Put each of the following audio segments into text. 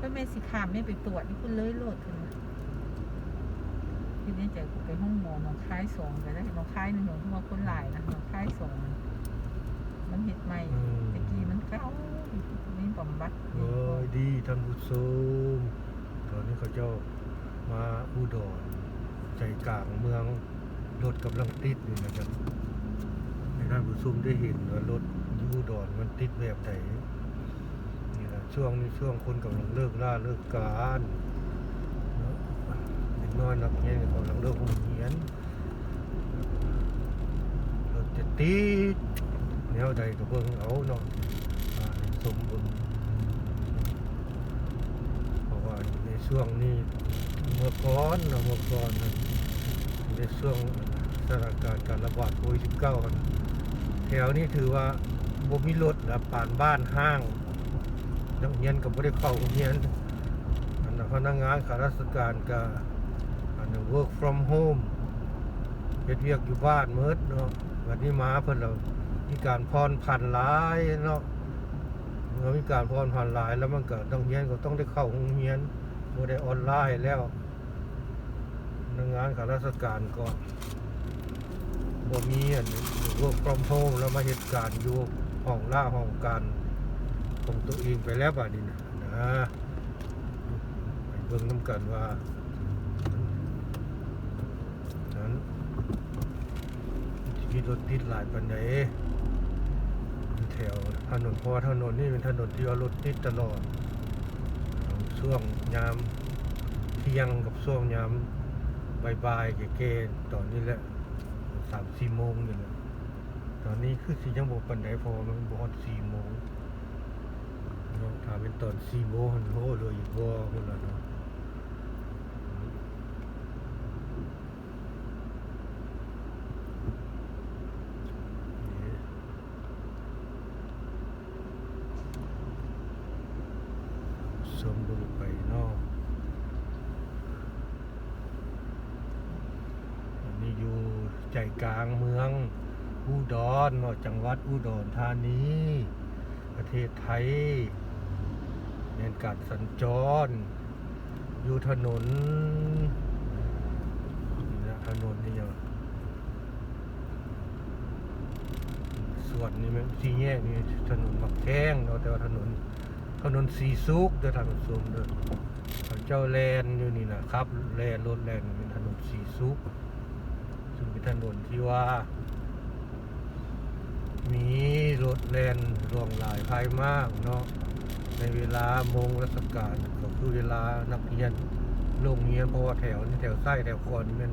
ก็แม่สิขามแม่ไปตรวจนี่คุณเลยโลดถึงทีนี้ใจกูไปห้องหมอหนองคายสองก็ได้หนองคายหนึ่งหนองคนหลายนะหนองคายสองมันเห็ดใหม่อืมตะกี้มันเก่านี่บำบัดโอ้ยดีท่านผู้ชมตอนนี้เขาเจ้ามาอุดรใจกลางเมืองรถกำลังติดอยู่นะครับให้ท่านผู้ชมได้เห็นว่ารถอยู่อุดรมันติดแบบไหนนี่แหละ ช่วงนี้ช่วงคนกำลังเลิกล่าเลิกการเนาะเด็กน้อยนักเรียนกำลังเลิกโรงเรียนรถจะติดแนวใดก็เบิ่งเอาเนาะสมบูรณ์เพราะว่าในช่วงนี้เมื่อก่อนเนะเมื่อก่อนในช่วงสถานการณ์การระบาดโควิด19กันแถวนี้ถือว่าบ่มีรถนะผ่านบ้านห้าง นักเรียนก็บ่ได้เข้าโรงเรียนอันพนักงานข้าราชการก็อันนั้น work from home เฮ็ดเวียกอยู่บ้านเมิดเนาะวันนี้มาเพิ่นเรามีการพรพันหลายเนาะเมื่อมีการพรผ่านหลาย แล้วมันก็ต้องเรียนก็ต้องได้เข้าโรงเรียนบ่ได้ออนไลน์แล้วพนักงานข้าราชการก็บ่มีอันพวก from home แล้วมาเหตุการณ์อยู่ห้องล่าห้องการ ของตัวเองไปแล้วบัดนี้นะนะไปเบิ่งนํกันว่านั้นชีวิตรถติดหลายปานใดแถวถนนพราะว่าถนนนี่เป็นถนนที่ว่ารถติดตลอดช่วงยามเที่ยงกับช่วงยามบ่ายๆเก๋ๆตอนนี้แหละสามสี่โมงนี่แหละตอนนี้คือสียังบกปันไดเพอมันบอดสี่โมง เนาะถ้าเป็นตอนสี่โมงมันโหเลยอีกบ่คนละเนาะสมบูรณ์ไปนอกอันนี้อยู่ใจกลางเมือง อุดรเนาะจังหวัดอุดรธานี ประเทศไทย เน้นการสัญจร อยู่ถนนนะถนนนี่ยังส่วนนี้มันสี่แยกนี่ถนนมักแข้งเนาะแต่ว่าถนน ถนนสีซุกเด้อทางสูงเด้อเขาเจ้าแลนอยู่นี่นะครับแลนรถแลนเป็นถนนสีซุกซึ่งเป็นถนนที่ว่า มีรถแลนรวงหลายภายมากเนาะ ในเวลาโมงราชการก็คือเวลานักเรียนโรงเรียนเพราะว่าแถวนี้แถวใต้แถวคอนนี่มัน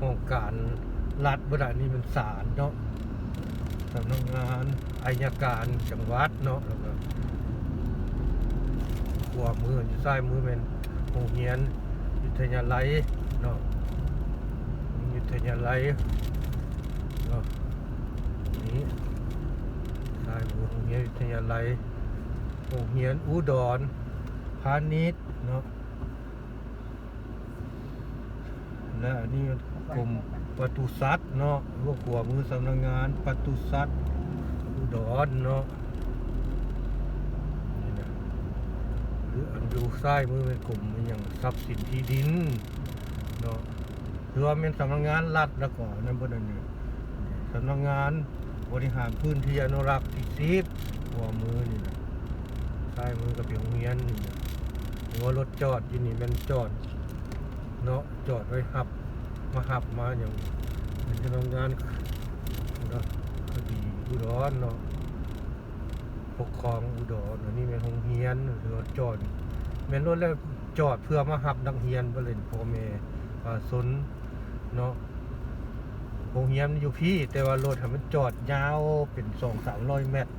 ห้องการรัฐบดานี่มันศาลเนาะสำนักงานอายการจังหวัดเนาะแล้วก็ขวามืออยู่ซ้ายมือเป็นโรงเรียนวิทยาลัยเนาะวิทยาลัยเนาะนี่ซ้ายมือโรงเรียนวิทยาลัย โรงเรียนอุดรพาณิชย์เนาะและอันนี้กรมปศุสัตว์เนาะพวกขวามือสำนักงานปศุสัตว์อุดรเนาะหรืออันดูซ้ายมือเป็นกลุ่มอย่างทรัพย์สินที่ดินเนาะหรือว่าเป็นสำนักงานรัฐแล้วก็นั่นบนนั้นเนี่ยสำนักงานบริหารพื้นที่อนุรักษ์ที่สิบหัวมือนี่นะายมือกับเปียงเมียนนี่นะหรือว่ารถจอดอยู่นี่เป็นจอด เนาะจอดไว้หับ มาหับมาอย่างเป็นสำนักงานเนาะคดีอุดรเนาะปกครองอุดรอันนี้เป็นโรงเรียนหรือจอดแม่นรถแล้วจอดเพื่อมาหับนักเรียนบ่เล่นพ่อแม่ปาสนเนาะโรงเรียนอยู่พี่ แต่ว่ารถให้มันจอดยาวเป็น2-300เมรโรงเมตร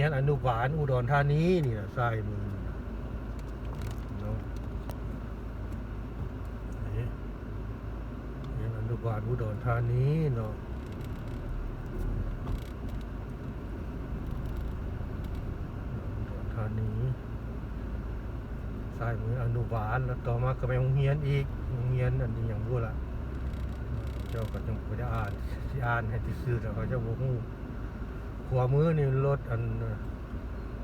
ยนอนุบาลอุดรธานีนี่นะซ้ายมือเนาะนี่โรงเรียนอนุบาลอุดรธานีเนาะธานีสายมืออนุบาลแล้วต่อมาก็ไปโรงเรียนอีกโรงเรียนอันนี้อย่างรู้ละเจ้าก็ต้องไปอ่านสิอ่านให้ที่ซื้อแต่เขาจะบอกฮู้ ขวามือนี่รถอัน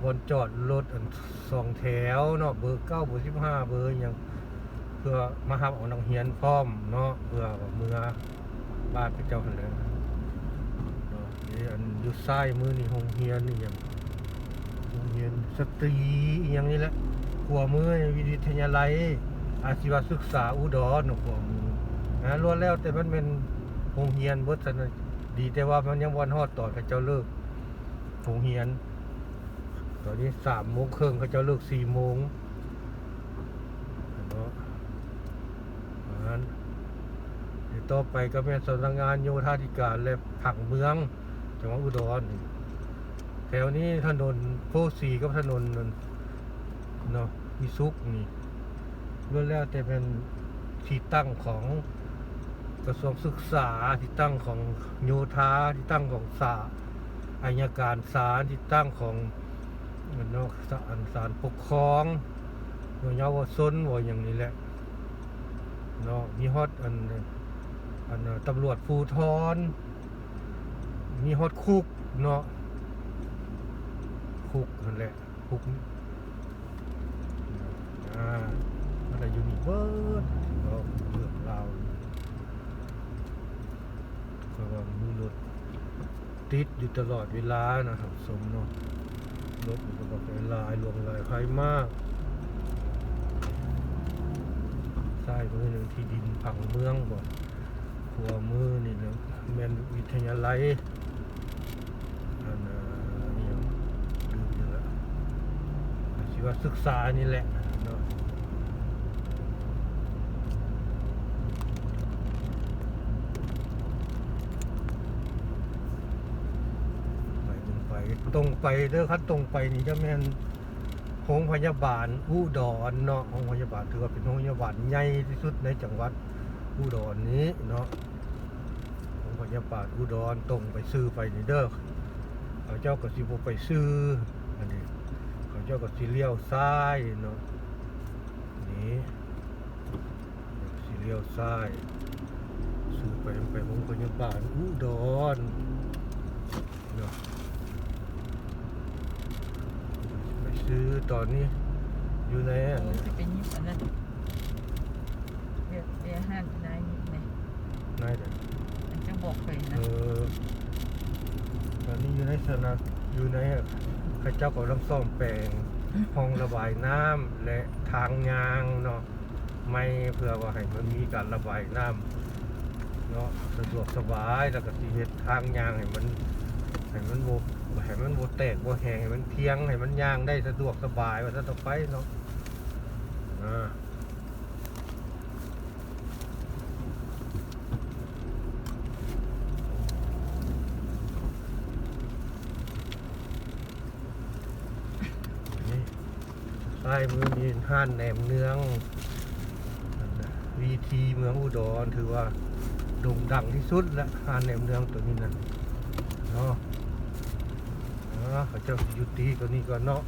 บนจอดรถอันสองแถวเนาะเบอร์เก้าเบอร์สิบห้าเบอร์หยังเพื่อมาหับเอานังเฮียนพร้อมเนาะเพื่อเมื่อบ้านพระเจ้าหันแหละเนาะอันอยู่ซ้ายมือนี่โรงเรียนนี่หยังโรงเรียนสตรีอหยังนี่แหละขวามือวิทยาลัยอาชีวศึกษาอุดรเนาะขวามือนะล้วนแล้วแต่มันเป็นโรงเรียนบิดซะนดีแต่ว่ามันยังบ่ฮอดต่อพระเจ้าเลิก โรงเรียน ตอนนี้สามโมงครึ่งเขาจะเลิกสี่โมงเนาะนั้นเดี๋ยวต่อไปก็เป็นสำนักงานโยธาธิการและผังเมืองจังหวัดอุดรแถวนี้ถนนโพสีกับถนนเนาะวิสุกนี่ล้วนแล้วแต่เป็นที่ตั้งของกระทรวงศึกษาที่ตั้งของโยธาที่ตั้งของศา อายการศาลที่ตั้งของนเนาะศาลศาลปกครองหน่วยเยาวชนว่าอย่างนี้แหละเนาะมีฮอดอันอันตำรวจภูทรมีฮอดคุกเนาะคุกนั่นแหละคุกอ่าอะไรอยู่นี่เบิดเนาะเรื่องราวก็ว่ามีรถ ติดอยู่ตลอดเวลานะครับสมเนาะรถมันก็บอกเป็นลายรวมลายใครมากซ้ายมือหนึ่งที่ดินผังเมืองก่อนขวามือนี่นะแมนวิทยาลัยอันน่ะอิหยังลืมอยู่แล้วอาชีวศึกษานี่แหละเนาะไป ตรงไปตรงไปเด้อครับตรงไปนี่จะแม่นโรงพยาบาลอุดรเนาะโรงพยาบาลถือว่าเป็นโรงพยาบาลใหญ่ที่สุดในจังหวัดอุดรนี้เนาะโรงพยาบาลอุดรตรงไปซื้อไปนี่เด้อเขาเจ้าก็สิบ่ไปซื้ออันนี้เขาเจ้าก็สิเลี้ยวซ้ายเนาะนี่สิเลี้ยวซ้ายซื้อไปไปโรงพยาบาลอุดรเนาะ ไปซื้อตอนนี้อยู่ในอันโอ้นี้สิเป็นยิบอันนั้นเดี๋ยวเดี๋ยวห้ามนายยิบไหมนายเด็กมันจะบอกไปเอนะอตอนนี้อยู่ในสนามอยู่ในข้าเจ้ากำลังซ่อมแปลงห้องระบายน้ำและทางยางเนาะไม่เพื่อว่าให้มันมีการระบายน้ำเนาะสะดวกสบายแล้วก็สิเฮ็ดทางยางให้มันให้มันโบ ให้มันโบแตกโบแหงให้มันเพียงให้มันยางได้สะดวกสบายว่าซะต่อไปเนาะอ่าใต้มือมีห้านแหนมเนืองวีทีเมืองอุดรถือว่าโด่งดังที่สุดและห้านแหนมเนืองตัวนี้นั่นเนาะ อ่าเขาเจ้ายุติตัวนี้ก่อนเนาะ